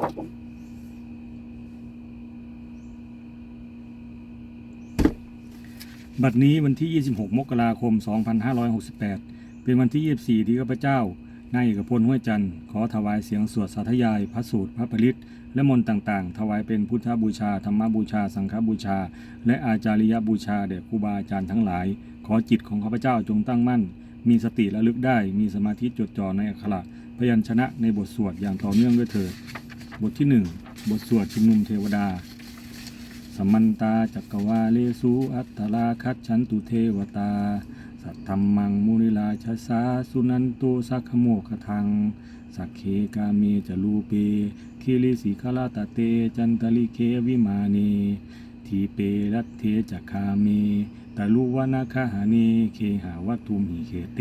บัดนี้วันที่ 26 มกราคม 2568 เป็นวันที่ 24 ที่ข้าพเจ้านายเอกพลห้วยจันทร์ขอถวายเสียงสวดสาธยาย พระสูตรพระปริตและมนต์ต่างๆ ถวายเป็นพุทธบูชา ธรรมบูชา สังฆบูชา และอาจาริยบูชาแด่ครูบาอาจารย์ทั้งหลาย ขอจิตของข้าพเจ้าจงตั้งมั่น มีสติระลึกได้ มีสมาธิจดจ่อในอักขระพยัญชนะในบทสวดอย่างต่อเนื่องด้วยเถิด บทที่หนึ่งบทสวดชุมนุมเทวดา สมมันตาจักวาเลสุอัตตราคัจฉันตุเทวตา สัทธรรมังมุนิลาชสาสุนันตุสักขโมคทัง สักเคกาเมจลูเปคิริสิคลาตะเต จันตลิเควิมาเนทีเปรัตเทจักคาเมตลุวนาคาหาเนเคหาวัตุมหิเคเต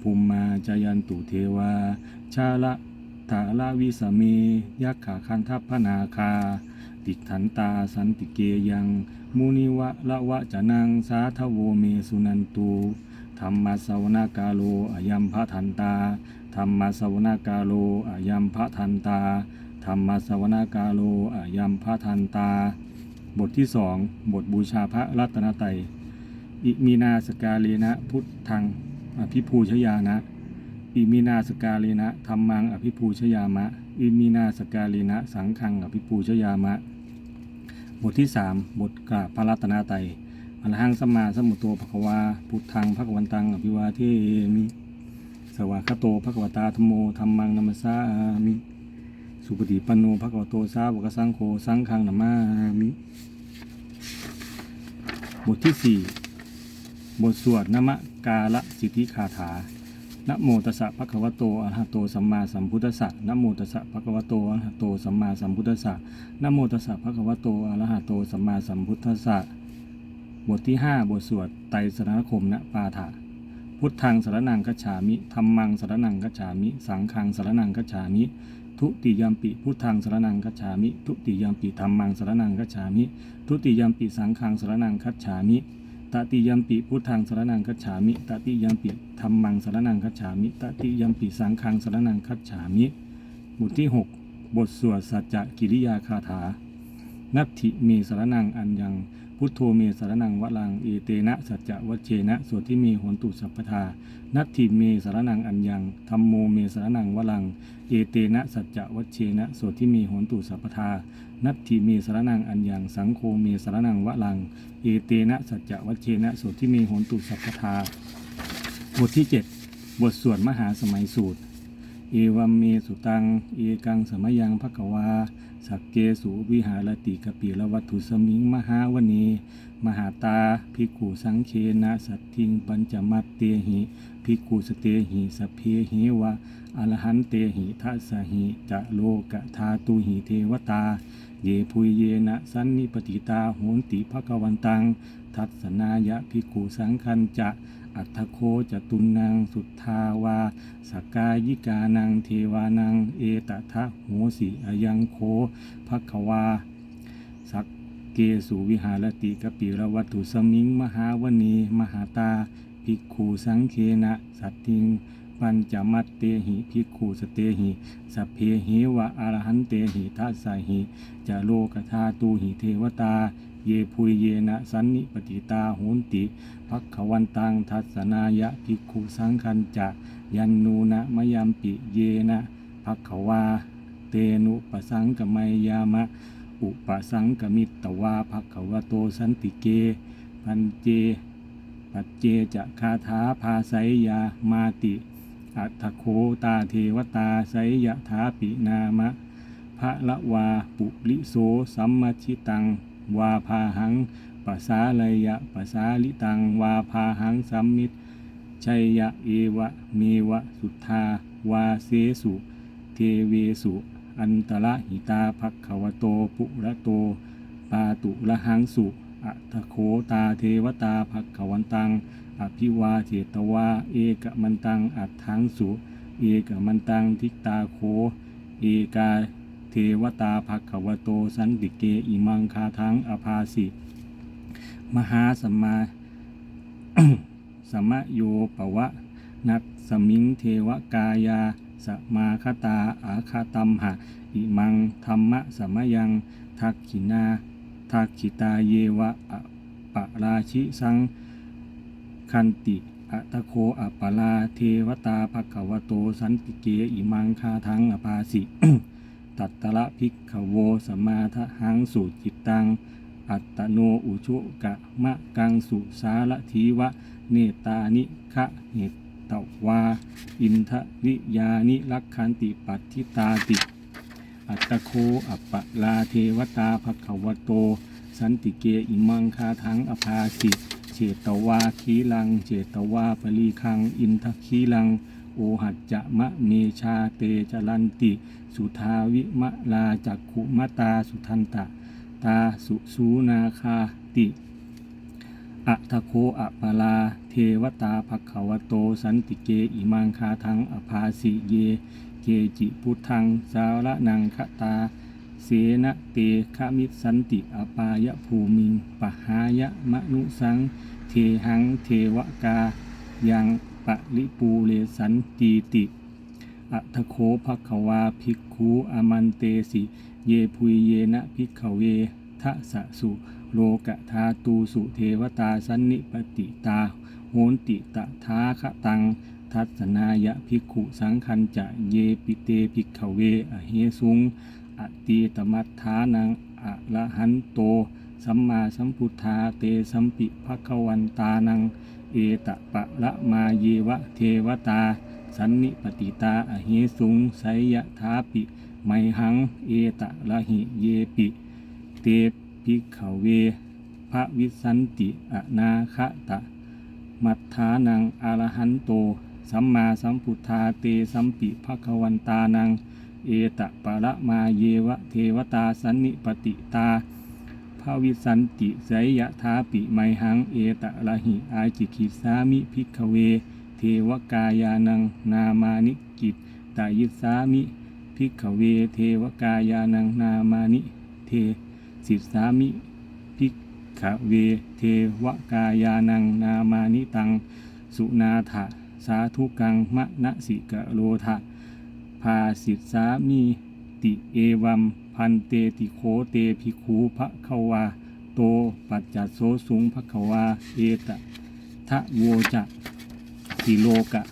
ภูมิมาจายันตุเทวา ชาละ ถาลาวิสเมยักขาคันทัพพนาคา ติทันตาสันติเกยัง มุนิวะละวะจะนังสาทโวเมสุนันตุธรรมสาวนากาโลอายัมพะทันตาธรรมสาวนากาโลอายัมพะทันตาธรรมสาวนากาโลอายัมพะทันตา บทที่สองบทบูชาพระรัตนตรัยอิมีนาสกาเลนะพุทธังอภิภูชยานะ อิมินาสกาเลนะธรรมังอภิภูชยามะ อิมินาสกาเลนะสังฆังอภิภูชยามะ บทที่สามบทกราบพระรัตนตรัยอรหังสัมมาสัมพุทโธภควา พุทธังภควันตังอภิวาเทมิ สวากขโตภควตาธโมธรรมังนัมสามิ สุปฏิปันโนภควโตสาวกสังโฆสังฆังนามามิ บทที่สี่บทสวดนมะกาละสิทธิคาถา นะโมตัสสะภะคะวะโตอะระหะโตสัมมาสัมพุทธัสสะนะโมตัสสะภะคะวะโตอะระหะโตสัมมาสัมพุทธัสสะนะโมตัสสะภะคะวะโตอะระหะโตสัมมาสัมพุทธัสสะบทที่ 5 บทสวดไตรสรณคมณปาฐะพุทธังสรนังคัจฉามิธัมมังสรนังคัจฉามิ สังฆังสรนังคัจฉามิ ทุติยามปิพุทธังสรนังคัจฉามิ ทุติยามปิธัมมังสรนังคัจฉามิ ทุติยามปิสังฆังสรนังคัจฉามิ ตติยัมปิพุทธังสารนังคัจฉามิ ตติยัมปิธรรมังสารนังคัจฉามิ ตติยัมปิสังฆังสารนังคัจฉามิ บทที่ 6 บทสวดสัจจกิริยาคาถา นัตถิเมสารนังอันยัง พุทโธเมสรนังวะลังเอเตนะสัจจะวัชเชนะสวดที่มีหนตุสัพพทา นัตถิเมสรนังอัญญังธรรมโมเมสรนังวะลัง เอเตนะสัจจะวัชเชนะสวดที่มีหนตุสัพพทา นัตถิเมสรนังอัญญังสังโฆเมสรนังวะลัง เอเตนะสัจจะวัชเชนะสวดที่มีหนตุสัพพทา บทที่ 7 บทสวดมหาสมัยสูตร เอวัมเมสุตัง เอกังสมยังภควา สักเกสุวิหารติกปิละวัตถุสมิงมหาวณีมหาตาภิกขุสังเคนะสัตทิงปัญจมัตเตหิภิกขุสเตหิสพเพหิวะอรหันเตหิทัสหิจะโลกธาตุหิเทวตา เยพุยเยนะสันนิปติตาโหนติภควันตัง ทัศนายะภิกขุสังคันจะ อัตโคจตุนังสุทธาวาสกายิกานังเทวานังเอตทะโหสิอายังโคภควาสักเกสุวิหารติกปิรวัตถุสมิง มหาวณีมหาตาภิกขุสังเคนะสัตติงปัญจมัตเตหิภิกขุสเตหิสัพเพหิวะอรหันเตหิทัสสหิจะโลกธาตูหิเทวตา เยพุยเยนะสันนิปติตาโหนติภักขวันตังทัศนายะภิกขุสังคันจะยันนูนะมยัมปิเยนะภักขวาเตนุปสังกมัยยามะ อุปสังกมิตตวาภักขวโตสันติเกปัญเจ ปัจเจจะคาถาภาไสยามาติอัตโคตาเทวตาไสยถาปินามะพระละวาปุริโสสัมมชิตัง วาพาหังปัสสาลยะปัสสาลิตัง วาพาหังสัมมิตชัยยะเอวะเมวะสุทธาวาเสสุ เทเวสุ อันตระหิตาภักขวโตปุระโต ปาตุละหังสุอัตโคตาเทวตาภักขวันตัง อภิวาเจตวา เอกมันตังอัตถังสุ เอกมันตังทิกตาโค เอกา วตาภักขวโตสันติเกอิมังคาทังอภาสิ มหาสัมมาสัมโยปวะ นักสมิงเทวกายาสมาคตาอาคาตัมหะ อิมังธรรมะสมยัง ทักขินาทักขิตาเยวะอะปะราชิสัง คันติอัตโคอัปปลาเทวตาภควโตสันติเกอิมังคาทังอภาสิ ตัตตะภิกขโวสมาทหังสุจิตตัง อัตตโนอุชุกะมะกังสุสาละทีวะ เนตานิคะเหตตวา อินทริยานิลักขันติปัตทิตาติ อัตโคอัปปะลาเทวตาภควโต สันติเกอิมังคาทังอภาสิเจตวาคีลัง เจตวาปรีคัง อินทคีลัง โอหัจจะมะเมชาเตจรันติ สุทาวิมะลาจักขุมตาสุทันตะ ตาสุสูนาคาติอะทโคอะปาลา เทวตาภควโต สันติเกอิมังคาทังอภาสิเย เกจิพุทธัง สารนังคตา เสนะเตขมิสันติอปายภูมิงปหายะมนุสัง เทหังเทวกายัง ปะริปูเลสันตีติอัทโคภควาภิกขูอมันเตสิ เยพุยเยนะภิกขเวทะสะสุโลกธาตูสุเทวตาสันนิปติตา โหนติตะทาคะตัง ทัศนายะภิกขุสังคันจะเยปิเตภิกขเวอเหสุงอตีตมัฏฐานังอะระหันโต สัมมาสัมพุทธาเตสัมปิภควันตานัง เอตะปะละมาเยวะเทวตา สันนิปติตาอเหสุงไสยทาปิ ไมหัง เอตะละหิเยปิ เตภิกขเวพระวิสันติอนาคตะ มัฏฐานังอรหันโต สัมมาสัมพุทธาเตสัมปิภควันตานัง เอตะปะละมาเยวะเทวตาสันนิปติตาาวิสันติไสยะทาปิไมหังเอตะละหิอาจิคิสามิภิกเว เทวกายานังนามานิกิตตายิสามิภิกเว เทวกายานังนามานิเทสิสามิภิกเว เทวกายานังนามานิตัง สุนาถะสาธุกังมะนะสิกะโลทะภาสิสามีติเอวัม พันเตติโคเตภิกขูภะคะวา โตปัจจัโสสุงภะคะวา เอตะทะโวจะติโลกะ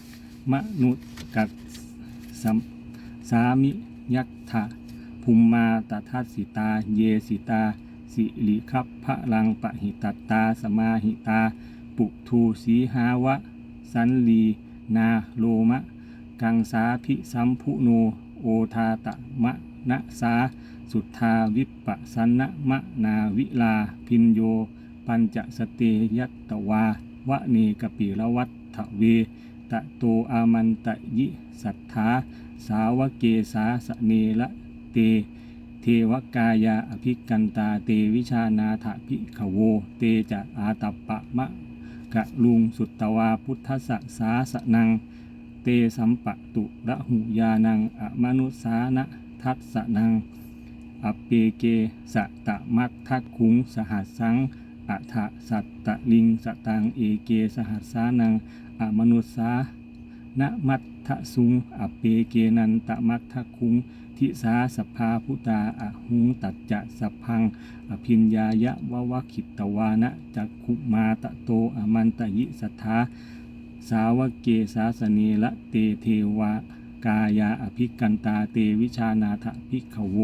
มนุกัสสัมสามิยักถะภูมมาตทัสสิตา เยสิตา สิริคัพพะลังปะหิตัตตา สมาหิตา ปุทูสีหาวะ สันลี นาโลมะ กังสาพิสัมพุโน โอทาตะมะนะสา สุทธาวิปสันนะมะนาวิลา พินโย ปัญจสเตยัตตวาวะเนกปิละวัตถเว ตะโตอามันตะยิสัทธา สาวเกสาสเนละเต เทวกายาอภิกันตาเตวิชานาถพิขโว เตจะอาตัปปะมะกะลุงสุตตวาพุทธสสาสนัง เตสัมปะตุระหุยานังอมนุสานะทัสสนัง อเปเกสะตะมัตทัดคุงสหัสสังอัฏฐสัตตะลิงสตังเอเกสหัสสานังอมนุสานะมัตทะสุงอเปเกนันตะมัตทะคุงทิสาสภาพุตาอะหุงตัจจะสัพพัง อภิญญายะวะวะขิตตวานะจักขุมาตะโตอมันตยิสัทธาสาวเกสาสเนละเตเทวากายาอภิกันตาเตวิชานาถภิกขโว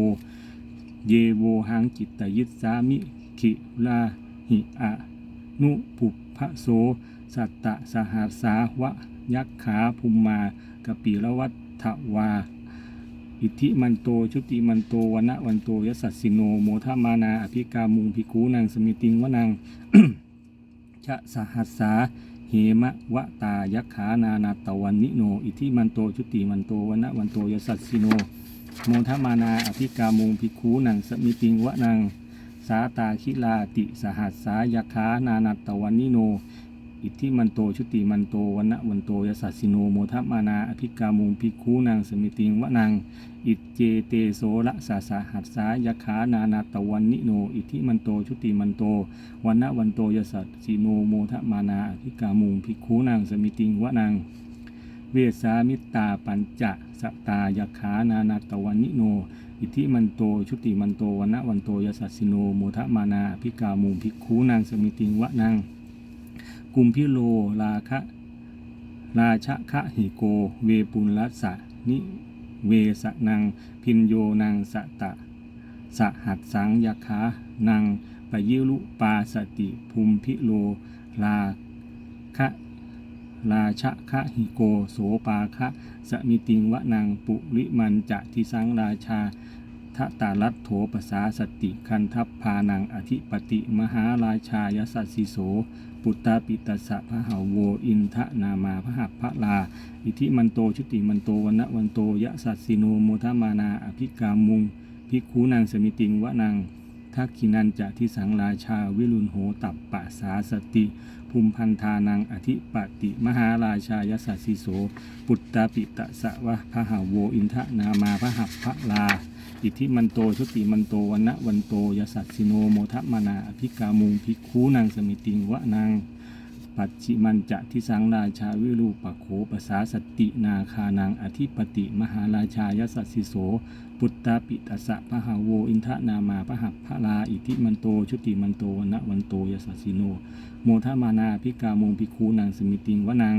เยโวหังจิตตยิสสามิขิลาหิอะนุปุพะโส สัตตะสหัสาวะยักขาภูมมา กปิรวัตถวา อิทิมันโต ชุติมันโตวนะวันโตยสัสสิโน โมทามานา อภิกามุงภิกูนังสมิติงวนังชะสหัสสาเหมะวะตายักขานานาตวันนิโน อิทิมันโต ชุติมันโตวนะวันโตยสัสสิโน โมทมานาอภิกามุงภิกขูนังสมิติงวะนัง สาตาคิลาติสหัสสายาคานานัตตวันนิโน อิทธิมันโตชุติมันโตวันนะวันโตยสัสสิโนโมทมานาอภิกามุงภิกขูนังสมิติงวะนัง อิจเจเตโสละสาสาหัสสายาคานานาตตวันนิโน อิทธิมันโตชุติมันโตวันนะวันโตยสัสสิโนโมทมานาอภิกามุงภิกขูนังสมิติงวะนัง เวสามิตาปัญจะ สตายาขานานาตวันนิโน อิทิมันโต ชุติมันโตวันวันโตยสัสสิโนโมทะมานาพิกามุงพิกูนางสมิติงวะนางกุมพิโลลาคะราชะคะหิโก เวปุลัสสะนิเวสะนัง พินโยนางสะตะสหัสสังยาคานังปยิลุปาสติภูมิพิโลลาคะราชะคะหิโก โสปาคะ สมิติงวะนางปุริมันจะทิสังราชาทะตาลัตโถปสาสติคันทัพพานังอธิปติมหาราชายสัสสิโส ปุตตาปิตัสสะพะหาโวอินทะนามาพระหัพพะลา อิทิมันโตชุติมันโตวันนะวันโตยะสัสสิโนโมทามานาอภิกามุงภิกขูนางสมิติงวะนางทักขินันจะทิสังราชาวิรุณโหตับปะสาสติ ภูมิพันธานังอธิปติมหาราชายสัสสิโส ปุตตาปิตะสะวะพะหาโวอินทะนามาพระหัพระลา อิทิมันโตชุติมันโตวันนะวันโตยสัสสิโนโมทมานาอภิกามุงภิกขูนางสมิติงวะนาง ปัจจิมันจะทิสังราชาวิรูปโขปสาสตินาคานังอธิปติมหาราชายสัสสิโส ปุตตาปิตสะพะหาโวอินทะนามาพระหัพพะลาอิทิมันโต ชุติมันโตวันะวันโตยสัสสิโน โมทมานาพิกามงพิคูนางสมิติงวนัง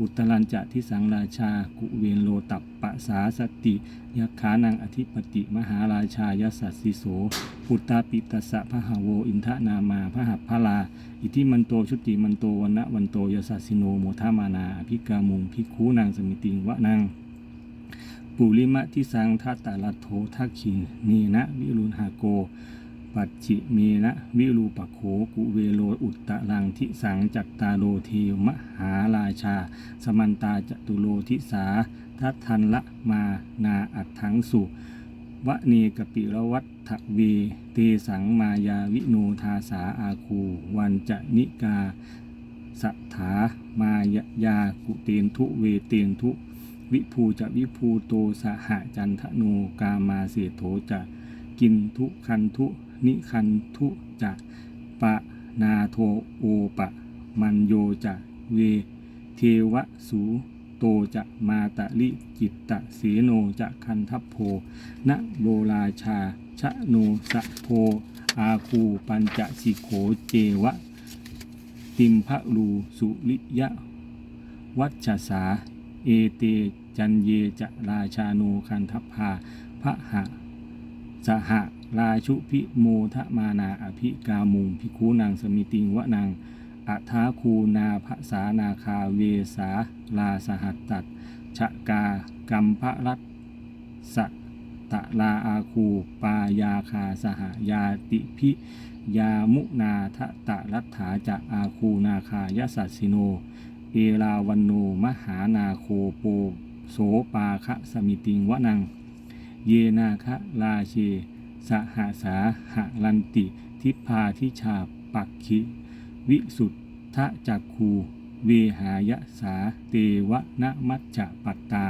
อุตรัญจะทิสังราชา กุเวนโลตัปปะสาสติยักขานังอธิปติ มหาราชายสัสสิโสปุตตาปิตสะพะหาโวอินทะนามาพระหัพพะลา อิทิมันโตชุติมันโตวันนะวันโตยสัสสิโนโมทมานาพิกามุงพิคูนางสมิติงวนังปุริมะทิสังทัตตาลโททักขินนีนะวิรุณหาโก ปัจฉิเมนะวิรูปโขกุเวโลอุตตะลังทิสังจัตตาโลเทมหาราชา สมันตาจตุโลทิสาทัตทันละมานาอัตถังสุวะเนกปิรวัตถเวเตสังมายาวิโนทาสาอาคู วันจะนิกาสัทธามายยากุเตนทุเวเตนทุ วิภูจะวิภูโตสหจันทโนกามาเสโถจะ กินทุคันทุนิคันทุจะปะนาโทโอปะ มันโยจะเว เทวสูโตจะมาตะลิจิตตะเสโนจะคันทัพโพนะโบราชา ชะโนสะโพ อาคูปัญจสิโขเจวะ ติมพะลูสุริยะ วัชสา เอเตจันเยจะราชาโนคันทัพพาพระหะ สหราชุพิโมทมานาอภิกามุงพิคูนางสมิติงวะนางอัทาคูนาภาษานาคาเวสาลาสหัตตัดชะกากัมพะรัตสตะลาอาคูปายาคาสหายาติพิยามุนาทะตะรัตถาจะอาคูนาคายสัสสิโน เอราวันโนมหานาโคโปโสปาคะสมิติงวะนัง เยนาคะราเชสหาสาหะลันติ ทิพาทิชาปักขิ วิสุทธะจักคูเวหายะสาเตวะนะมัจจปัตตา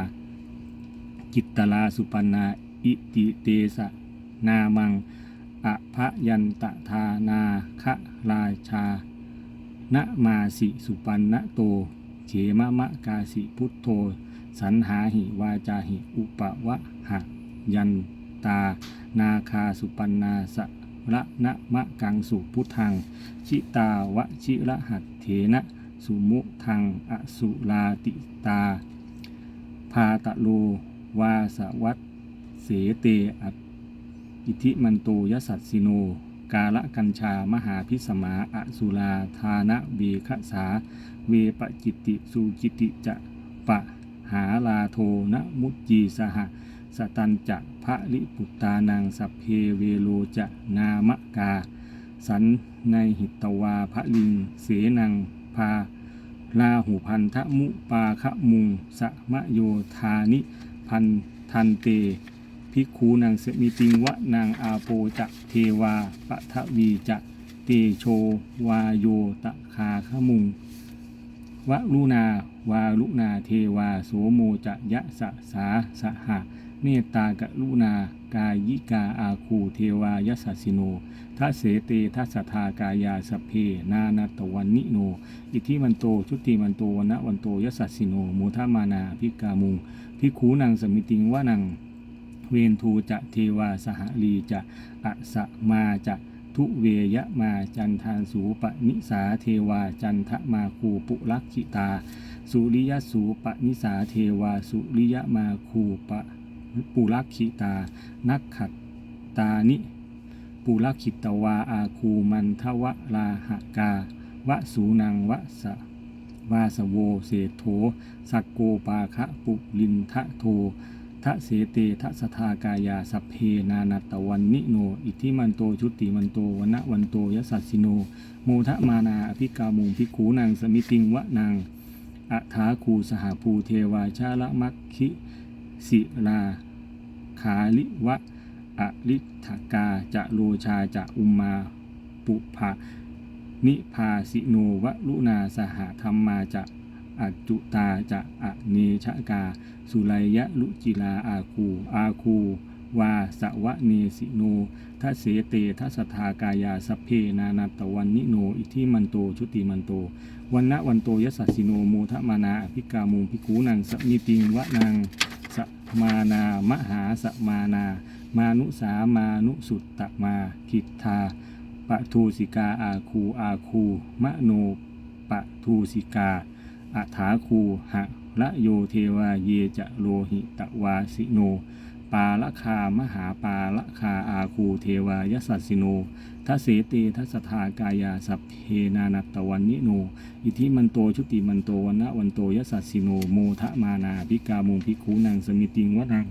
กิตตลาสุปันาอิติเตสะนามังอภยันตทานาคะราชานะมาสิสุปันนะโตเขมะมะกาสิพุทโธ สันหาหิวาจาหิอุปวะ ยันตา นาคาสุปันนาสะระนะมะกังสุพุทธัง ชิตาวะชิระหัตเถนะสุมุทังอสุลาติตา พาตะโล วาสวัตเสเตออิทิมันโตยสัสสิโน กาละกัญชามหาพิสมาอสุลาทานะเวคสา เวปจิติสุจิติจะปะหาลาโทนะมุจีสหะ สตันจะพระลิปุตตานังสัพเพเวโลจะนามกา สันในหิตวาพระลิง เสนังพาลาหูพันธมุปาคะมุงสะมะโยธานิ พันทันเตภิกขูนางเสมิติงวะนางอาโปจะเทวาปะทะวีจะเตโชวาโยตะคาขมุงวะลุนาวาลุนาเทวาโสโมจะยะสะสาสหะ เมตตากรุณากายิกาอาคูเทวายสัสสิโนทัเสเตทัสสทากายาสเพนานาตวันนิโน อิทิมันโตชุติมันโตวนะวันโตยสัสสิโนโมทามานาพิกามุงพิขูนังสมิติงวานังเวนทูจะเทวาสหลีจะอะสมาจะทุเวยะมาจันทานสูปนิสาเทวาจันทมาคูปุลักขิตา สุริยสูปนิสาเทวาสุริยมาคูปะ ปุลักขิตา นักขัตตานิ ปุลักขิตวาอาคูมันทวะลาหกาวะสูนังวะสะวาสโวเศโธสักโกปาคะปุลินทะโททะเสเตทะสทากายาสัพเพนานัตวันนิโน อิทิมันโตชุติมันโตวนะวันโตยสัสสิโนโมทะมานาอภิกามุงพิขูนางสมิติงวะนางอัฐาคูสหภูเทวาชาละมัคคิ สิลาขาลิวะอลิทกาจะโลชาจะอุมมาปุภะนิพาสิโนวะลุนาสหธรรมาจะอัจจุตาจะอเนชกา สุไลยะลุจิลาอาคู อาคู วาสวะเนสิโนทัเสเตทัสสทากายาสเพนานาตวันนิโน อิทิมันโตชุติมันโต วันนะวันโตยสสสิโนโมทะมานาอภิกามุงพิกูนังสมิติงวะนัง มานามหาสมานา มานุสามานุสุตตมาคิทธาปะทูสิกาอาคูอาคูมะโนปะทูสิกาอัถาคูหะละโยเทวาเยจะโลหิตวาสิโน ปาละคามหาปาละคาอาคูเทวายสัสสิโนทัสเสเตทัสสทากายาสัพเพนานัตวันนิโน อิทิมันโตชุติมันโตวันนะวันโตยสัสสิโนโมทะมานาพิกามุงพิคูนังสมิติงวนัง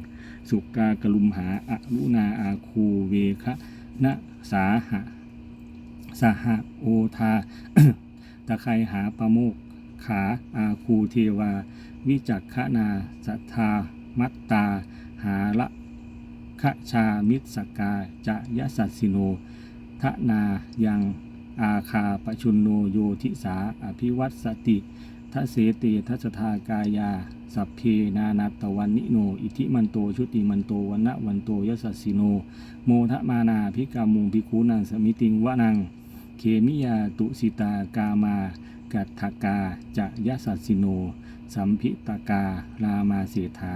สุกากลุมหาอะรุณาอาคูเวคะนะสาหะสหะโอทาตะไครหาประโมกขาอาคูเทวา วิจักขนาสัทธามัตตา หาละขชามิตสกาจะยะสัสสิโนทนายังอาคาปชุนโนโยทิสาอภิวัตสติทะเสเตทัสทากายา สัพเพนานัตตวันนิโน อิทิมันโตชุติมันโตวันนะวันโตยสัสสิโน โมทมานาพิกามุงพิคูนังสมิติงวะนัง เคมิยาตุสิตากามา กัตถกาจะยสัสสิโน สัมพิตการามาเสถา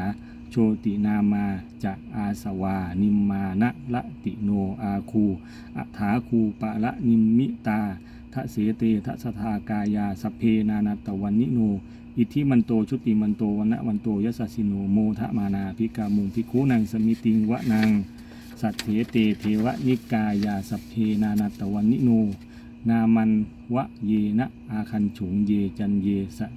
โชตินามาจะอาสวา นิมมานะละติโนอาคูอัฐาคูปะละนิมมิตาทะเสเตทะสทากายาสัพเพนานัตวันนิโน อิทิมันโตชุติมันโตวันะวันโตยสสสิโนโมทะมานาพิกามุงพิคูนังสมิติงวะนังสัตเถเตเทวนิกายาสัพเพนานัตตวันนิโน นามันวะเยนะอาคันฉุงเยจันเยสะ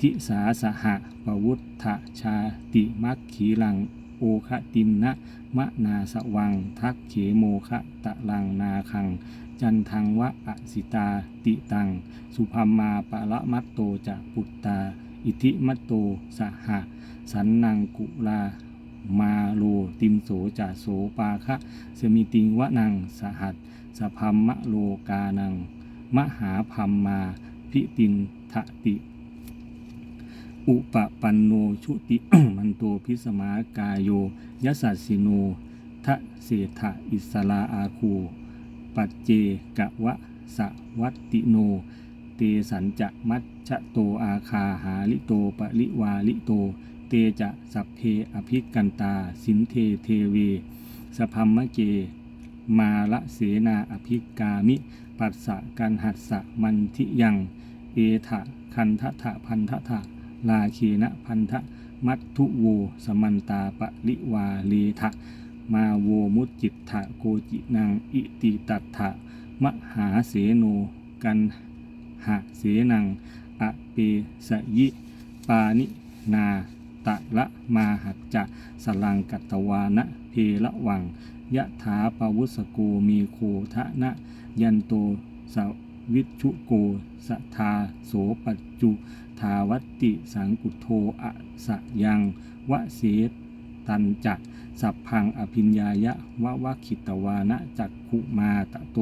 ทิสาสหะปวุฒะชาติมัคขีลัง โอคะตินนะมะนาสวัง ทักเขโมคะตะลังนาคัง จันทังวะอสิตาติตัง สุพัมมาปะละมัตโตจะปุตตา อิทิมัตโตสหะ สันนังกุลามาโลติมโสจะโสปาคะสมิติงวะนังสหัสสพัมมะโลกานัง มหาพัมมาพิตินทะติ อุปปันโนชุติมันโตพิสมากายโยยสัสสิโนทะเศรษฐอิสลาอาคูปัจเจกะวะสะวัตติโน เตสัญจะมัชชะโตอาคาหาลิโตปะลิวาลิโต เตจะสัพเพอภิกันตา สินเทเทเวสพัมมะเก มาละเสนาอภิกามิ ปัสสะกันหัสสะมันทิยัง เอทะคันทะทะพันทะทะ ลาเคนะพันทะมัตทุโวสมันตาปะลิวาเลทะมาโวมุจิตถะโกจินังอิติตัถะมหาเสโนกันหะเสนังอเปสยิปานินาตะละมาหัจจะสลังกัตตวานะเพละวังยะถาปวุสโกมีโคทะนะยันโตสวิชุโกสทาโสปัจจุ ทาวัตติสังกุโทอะสะยังวะเสตันจะสัพพังอภิญญายะวะวะขิตวานะจักขุมาตะโต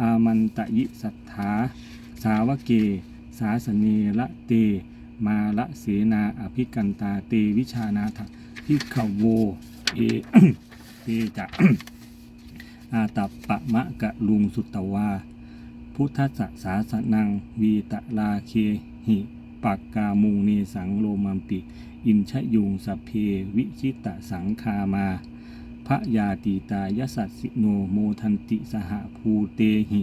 อามันตะยิสัทธา สาวเก สาสเนละเต มาละเสนาอภิกันตาเตวิชานาถพิขโวเอเอจะอาตัปปะมะกะลุงสุตตวา พุทธสสาสนังวีตะลาเคหิ ปักกามูเนสังโลมัมปิ อินชยุงสพเพวิชิตะสังคามาพระยาตีตายสัสสิโนโมทันติสหภูเตหิ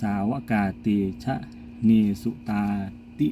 สาวกาเตชะเนสุตาติ